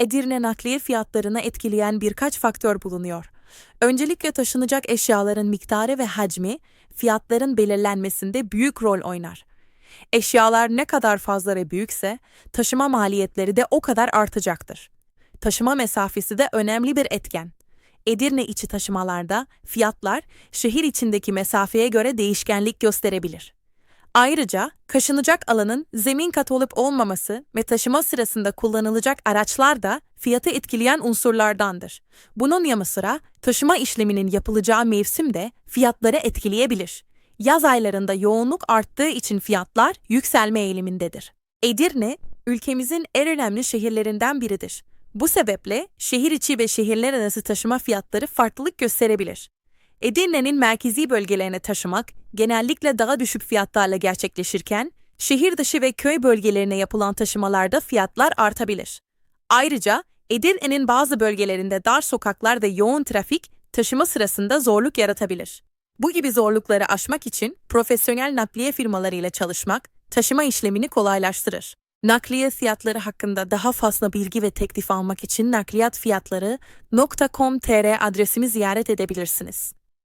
Edirne nakliye fiyatlarına etkileyen birkaç faktör bulunuyor. Öncelikle taşınacak eşyaların miktarı ve hacmi, fiyatların belirlenmesinde büyük rol oynar. Eşyalar ne kadar fazla ve büyükse, taşıma maliyetleri de o kadar artacaktır. Taşıma mesafesi de önemli bir etken. Edirne içi taşımalarda fiyatlar şehir içindeki mesafeye göre değişkenlik gösterebilir. Ayrıca kaşınacak alanın zemin kat olup olmaması ve taşıma sırasında kullanılacak araçlar da fiyatı etkileyen unsurlardandır. Bunun yanı sıra taşıma işleminin yapılacağı mevsim de fiyatları etkileyebilir. Yaz aylarında yoğunluk arttığı için fiyatlar yükselme eğilimindedir. Edirne, ülkemizin en önemli şehirlerinden biridir. Bu sebeple şehir içi ve şehirler arası taşıma fiyatları farklılık gösterebilir. Edirne'nin merkezi bölgelerine taşımak genellikle daha düşük fiyatlarla gerçekleşirken, şehir dışı ve köy bölgelerine yapılan taşımalarda fiyatlar artabilir. Ayrıca Edirne'nin bazı bölgelerinde dar sokaklar ve yoğun trafik taşıma sırasında zorluk yaratabilir. Bu gibi zorlukları aşmak için profesyonel nakliye firmalarıyla çalışmak taşıma işlemini kolaylaştırır. Nakliye fiyatları hakkında daha fazla bilgi ve teklif almak için nakliyatfiyatları.com.tr adresimi ziyaret edebilirsiniz.